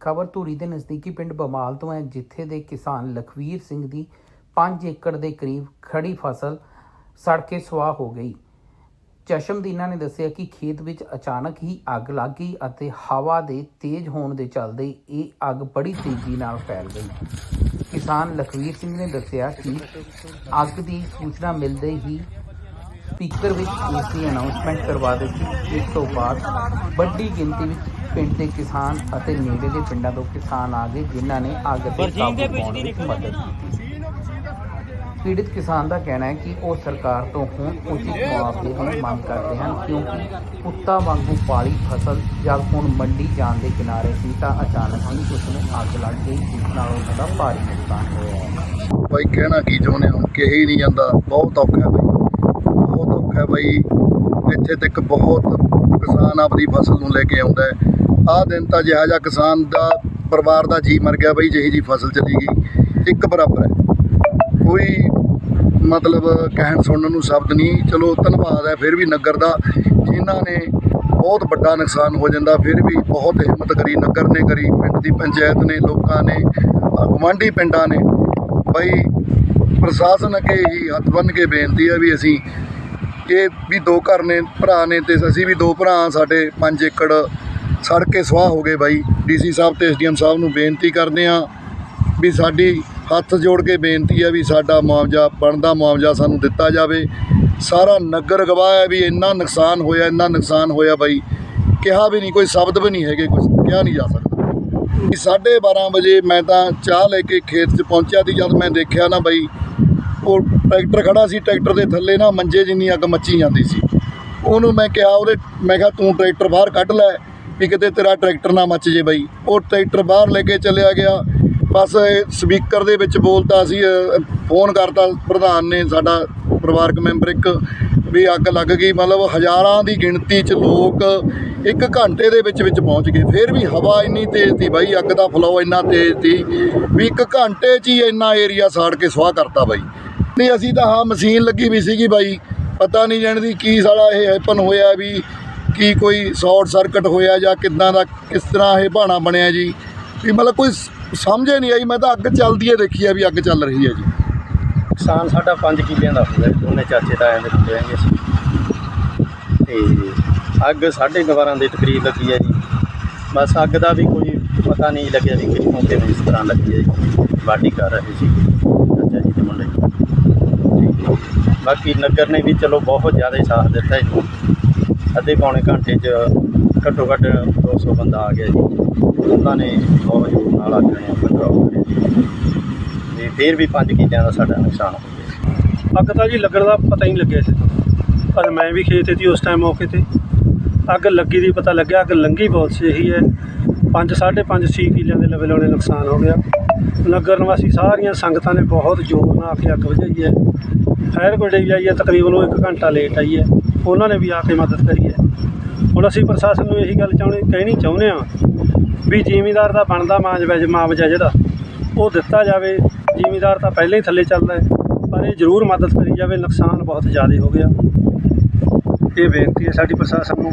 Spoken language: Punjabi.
ਖਬਰ ਧੂਰੀ ਦੇ ਨਜ਼ਦੀਕੀ ਪਿੰਡ ਬਮਾਲ ਤੋਂ ਹੈ, ਜਿੱਥੇ ਦੇ ਕਿਸਾਨ ਲਖਵੀਰ ਸਿੰਘ ਦੀ 5 ਏਕੜ ਦੇ ਕਰੀਬ ਖੜੀ ਫਸਲ ਸੜ ਕੇ ਸੁਆਹ ਹੋ ਗਈ। ਚਸ਼ਮਦੀਨਾ ਨੇ ਦੱਸਿਆ ਕਿ ਖੇਤ ਵਿੱਚ ਅਚਾਨਕ ਹੀ ਅੱਗ ਲੱਗ ਗਈ ਅਤੇ ਹਵਾ ਦੇ ਤੇਜ਼ ਹੋਣ ਦੇ ਚੱਲਦੇ ਇਹ ਅੱਗ ਬੜੀ ਤੇਜ਼ੀ ਨਾਲ ਫੈਲ ਗਈ। ਕਿਸਾਨ ਲਖਵੀਰ ਸਿੰਘ ਨੇ ਦੱਸਿਆ ਕਿ ਅੱਗ ਦੀ ਸੂਚਨਾ ਮਿਲਦੇ ਹੀ ਸਪੀਕਰ ਵਿੱਚ ਇਸ ਦੀ ਅਨਾਉਂਸਮੈਂਟ ਕਰਵਾ ਦਿੱਤੀ। ਇਸ ਤੋਂ ਬਾਅਦ ਵੱਡੀ ਗਿਣਤੀ ਵਿੱਚ ਪਿੰਡ ਦੇ ਕਿਸਾਨ ਅਤੇ ਨੇੜੇ ਦੇ ਪਿੰਡਾਂ ਤੋਂ ਕਿਸਾਨ ਆ ਗਏ ਜਿਨ੍ਹਾਂ ਨੇ ਅੱਗ ਤੇ ਕਾਬੂ ਪਾਉਣ ਵਿੱਚ ਮਦਦ ਕੀਤੀ। ਪੀੜਿਤ ਕਿਸਾਨ ਦਾ ਕਹਿਣਾ ਹੈ ਕਿ ਉਹ ਸਰਕਾਰ ਤੋਂ ਹੁਣ ਉਚਿਤ ਮੁਆਵਜ਼ੇ ਦੀ ਮੰਗ ਕਰਦੇ ਹਨ ਕਿਉਂਕਿ ਕੁੱਤਾ ਵਾਂਗੂ ਪਾਲੀ ਫਸਲ ਜਦ ਹੁਣ ਮੰਡੀ ਜਾਣ ਦੇ ਕਿਨਾਰੇ ਸੀ ਤਾਂ ਅਚਾਨਕ ਹੀ ਉਸ ਨੂੰ ਅੱਗ ਲੱਗ ਗਈ ਜਿਸ ਨਾਲ ਉਸ ਦਾ ਭਾਰੀ ਨੁਕਸਾਨ ਹੋਇਆ ਹੈ। ਬਾਈ ਕਹਿਣਾ ਕੀ ਚਾਹੁੰਦੇ ਹਾਂ? ਕਿਹਾ ਹੀ ਨਹੀਂ ਜਾਂਦਾ। ਬਹੁਤ ਔਖਾ ਹੈ ਬਈ। ਇੱਥੇ ਤੱਕ ਬਹੁਤ ਕਿਸਾਨ ਆਪਣੀ ਫਸਲ ਨੂੰ ਲੈ ਕੇ ਆਉਂਦਾ ਆਹ ਦਿਨ ਤਾਂ ਜਿਹਾ ਜਿਹਾ ਕਿਸਾਨ ਦਾ ਪਰਿਵਾਰ ਦਾ ਜੀ ਮਰ ਗਿਆ ਬਾਈ, ਜਿਹੀ ਜੀ ਫਸਲ ਚਲੀ ਗਈ। ਇੱਕ ਬਰਾਬਰ ਹੈ। ਕੋਈ ਮਤਲਬ ਕਹਿਣ ਸੁਣਨ ਨੂੰ ਸ਼ਬਦ ਨਹੀਂ। ਚਲੋ, ਧੰਨਵਾਦ ਹੈ, ਫਿਰ ਵੀ ਨਗਰ ਦਾ। ਜਿਨ੍ਹਾਂ ਨੇ ਬਹੁਤ ਵੱਡਾ ਨੁਕਸਾਨ ਹੋ ਜਾਂਦਾ, ਫਿਰ ਵੀ ਬਹੁਤ ਹਿੰਮਤ ਕਰੀ, ਨਗਰ ਨੇ ਕਰੀ, ਪਿੰਡ ਦੀ ਪੰਚਾਇਤ ਨੇ, ਲੋਕਾਂ ਨੇ ਗਵਾਂਢੀ ਪਿੰਡਾਂ ਨੇ। ਬਈ, ਪ੍ਰਸ਼ਾਸਨ ਅੱਗੇ ਹੀ ਹੱਥ ਬੰਨ੍ਹ ਕੇ ਬੇਨਤੀ ਹੈ ਵੀ ਅਸੀਂ ਇਹ ਵੀ ਦੋ ਘਰ ਨੇ, ਭਰਾ ਨੇ ਤੇ ਅਸੀਂ ਵੀ ਦੋ ਭਰਾ ਸਾਡੇ 5 ਏਕੜ ਸੜ ਕੇ ਸਵਾਹ ਹੋ ਗਏ ਬਾਈ। ਡੀਸੀ ਸਾਹਿਬ ਤੇ ਐਸਡੀਐਮ ਸਾਹਿਬ ਨੂੰ ਬੇਨਤੀ ਕਰਦੇ ਹਾਂ ਵੀ ਸਾਡੀ ਹੱਥ ਜੋੜ ਕੇ ਬੇਨਤੀ ਹੈ ਵੀ ਸਾਡਾ ਮੁਆਵਜ਼ਾ, ਬਣਦਾ ਮੁਆਵਜ਼ਾ ਸਾਨੂੰ ਦਿੱਤਾ ਜਾਵੇ। ਸਾਰਾ ਨਗਰ ਗਵਾਹ ਹੈ ਵੀ ਇੰਨਾ ਨੁਕਸਾਨ ਹੋਇਆ, ਇੰਨਾ ਨੁਕਸਾਨ ਹੋਇਆ ਬਾਈ। ਕਿਹਾ ਵੀ ਨਹੀਂ, ਕੋਈ ਸ਼ਬਦ ਵੀ ਨਹੀਂ ਹੈਗੇ ਕੁਝ ਕਿਹਾ ਨਹੀਂ ਜਾ ਸਕਦਾ। ਵੀ 12:30 ਵਜੇ ਮੈਂ ਤਾਂ ਚਾਹ ਲੈ ਕੇ ਖੇਤ 'ਚ ਪਹੁੰਚਿਆ ਸੀ, ਜਦ ਮੈਂ ਦੇਖਿਆ ਨਾ ਬਾਈ ਉਹ ਟਰੈਕਟਰ ਖੜਾ ਸੀ, ਟਰੈਕਟਰ ਦੇ ਥੱਲੇ ਨਾ ਮੰਜੇ ਜਿੰਨੀ ਅੱਗ ਮੱਚੀ ਜਾਂਦੀ ਸੀ। ਉਹਨੂੰ ਮੈਂ ਕਿਹਾ, ਉਹਦੇ, ਮੈਂ ਕਿਹਾ, ਤੂੰ ਟਰੈਕਟਰ ਬਾਹਰ ਕੱਢ ਲੈ, ਵੀ ਕਿਤੇ ਤੇਰਾ ਟਰੈਕਟਰ ਨਾ ਮੱਚ ਜੇ ਬਾਈ। ਉਹ ਟਰੈਕਟਰ ਬਾਹਰ ਲੈ ਕੇ ਚੱਲਿਆ ਗਿਆ। ਬਸ ਸਪੀਕਰ ਦੇ ਵਿੱਚ ਬੋਲਤਾ ਸੀ ਫੋਨ ਕਰਤਾ ਪ੍ਰਧਾਨ ਨੇ, ਸਾਡਾ ਪਰਿਵਾਰਕ ਮੈਂਬਰ ਇੱਕ, ਵੀ ਅੱਗ ਲੱਗ ਗਈ। ਮਤਲਬ ਹਜ਼ਾਰਾਂ ਦੀ ਗਿਣਤੀ 'ਚ ਲੋਕ ਇੱਕ ਘੰਟੇ ਦੇ ਵਿੱਚ ਵਿੱਚ ਪਹੁੰਚ ਗਏ। ਫਿਰ ਵੀ ਹਵਾ ਇੰਨੀ ਤੇਜ਼ ਸੀ ਬਾਈ, ਅੱਗ ਦਾ ਫਲੋ ਇੰਨਾ ਤੇਜ਼ ਸੀ, ਵੀ ਇੱਕ ਘੰਟੇ 'ਚ ਹੀ ਇੰਨਾ ਏਰੀਆ ਸਾੜ ਕੇ ਸੁਆਹ ਕਰਤਾ ਬਾਈ। ਨਹੀਂ ਅਸੀਂ ਤਾਂ ਹਾਂ ਮਸ਼ੀਨ ਲੱਗੀ ਵੀ ਸੀਗੀ ਬਾਈ, ਪਤਾ ਨਹੀਂ ਜਾਣਦੀ ਕੀ ਸਾਲਾ ਇਹ ਹੈਪਨ ਹੋਇਆ ਵੀ ਕੀ ਕੋਈ ਸ਼ਾਰਟ ਸਰਕਟ ਹੋਇਆ ਜਾਂ ਕਿੱਦਾਂ ਦਾ, ਕਿਸ ਤਰ੍ਹਾਂ ਇਹ ਬਹਾਨਾ ਬਣਿਆ ਜੀ। ਵੀ ਮਤਲਬ ਕੋਈ ਸ- ਸਮਝੇ ਨਹੀਂ ਆਈ, ਮੈਂ ਤਾਂ ਅੱਗ ਚੱਲਦੀ ਹੈ ਦੇਖੀ ਆ ਵੀ ਅੱਗ ਚੱਲ ਰਹੀ ਹੈ ਜੀ। ਨੁਕਸਾਨ ਸਾਡਾ 5 ਕਿੱਲਿਆਂ ਦਾ ਹੋ ਦੋਨੇ ਚਾਚੇ ਤਾਇਆਂ ਦੇ ਮੁੰਡੇ ਆਂਗੇ ਤੇ ਅੱਗ ਸਾਢੇ ਕੁ ਬਾਰਾਂ ਦੇ ਤਕਰੀਬ ਲੱਗੀ ਹੈ ਜੀ। ਬਸ ਅੱਗ ਦਾ ਵੀ ਕੋਈ ਪਤਾ ਨਹੀਂ ਲੱਗਿਆ ਵੀ ਕਿੱਥੋਂ ਕਿਵੇਂ ਇਸ ਤਰ੍ਹਾਂ ਲੱਗੀ ਹੈ ਜੀ। ਵਾਢੀ ਕਰ ਰਹੇ ਸੀ। ਬਾਕੀ ਨਗਰ ਨੇ ਵੀ ਚਲੋ ਬਹੁਤ ਜ਼ਿਆਦਾ ਸਾਥ ਦਿੱਤਾ ਜੀ। ਅੱਧੇ ਪੌਣੇ ਘੰਟੇ 'ਚ ਘੱਟੋ ਘੱਟ 200 ਬੰਦਾ ਆ ਗਿਆ ਜੀ। ਉਹਨਾਂ ਨੇ ਬਹੁਤ ਜ਼ੋਰ ਨਾਲ ਅੱਗ ਨੂੰ ਕੰਟਰੋਲ ਕਰਿਆ ਜੀ। ਤੇ ਫਿਰ ਵੀ ਪੰਜ ਕਿੱਲਿਆਂ ਦਾ ਸਾਡਾ ਨੁਕਸਾਨ ਹੋ ਗਿਆ ਅੱਗ ਤਾਂ ਜੀ ਲੱਗਣ ਦਾ ਪਤਾ ਹੀ ਨਹੀਂ ਲੱਗਿਆ ਸੀ। ਪਰ ਮੈਂ ਵੀ ਖੇਤ 'ਤੇ ਸੀ ਉਸ ਟਾਈਮ ਮੌਕੇ ਤੇ। ਅੱਗ ਲੱਗੀ ਦੀ ਪਤਾ ਲੱਗਿਆ, ਅੱਗ ਲੰਗੀ ਬਹੁਤ ਸੀ, ਇਹੀ ਹੈ। 5 5.5 6 ਕਿੱਲਿਆਂ ਦੇ ਲਵੇ ਲਾਉਣੇ ਨੁਕਸਾਨ ਹੋ ਗਿਆ। ਨਗਰ ਨਿਵਾਸੀ ਸਾਰੀਆਂ ਸੰਗਤਾਂ ਨੇ ਬਹੁਤ ਜ਼ੋਰ ਨਾਲ ਆ ਕੇ ਅੱਗ ਬੁਝਾਈ ਹੈ। ਫਾਇਰ ਬ੍ਰਿਗੇਡ ਵੀ ਆਈ ਹੈ, ਤਕਰੀਬਨ ਉਹ 1 ਘੰਟਾ ਲੇਟ ਆਈ ਹੈ। ਉਹਨਾਂ ਨੇ ਵੀ ਆ ਕੇ ਮਦਦ ਕਰੀ ਹੈ। ਹੁਣ ਅਸੀਂ ਪ੍ਰਸ਼ਾਸਨ ਨੂੰ ਇਹੀ ਗੱਲ ਚਾਹੁੰਦੇ, ਕਹਿਣੀ ਚਾਹੁੰਦੇ ਹਾਂ ਵੀ ਜ਼ਿਮੀਦਾਰ ਦਾ ਬਣਦਾ ਮਾਂਜ ਮੁਆਵਜ਼ਾ ਜਿਹੜਾ, ਉਹ ਦਿੱਤਾ ਜਾਵੇ। ਜ਼ਿਮੀਦਾਰ ਤਾਂ ਪਹਿਲਾਂ ਹੀ ਥੱਲੇ ਚੱਲਦਾ ਹੈ, ਪਰ ਇਹ ਜ਼ਰੂਰ ਮਦਦ ਕਰੀ ਜਾਵੇ। ਨੁਕਸਾਨ ਬਹੁਤ ਜ਼ਿਆਦਾ ਹੋ ਗਿਆ। ਇਹ ਬੇਨਤੀ ਹੈ ਸਾਡੀ ਪ੍ਰਸ਼ਾਸਨ ਨੂੰ।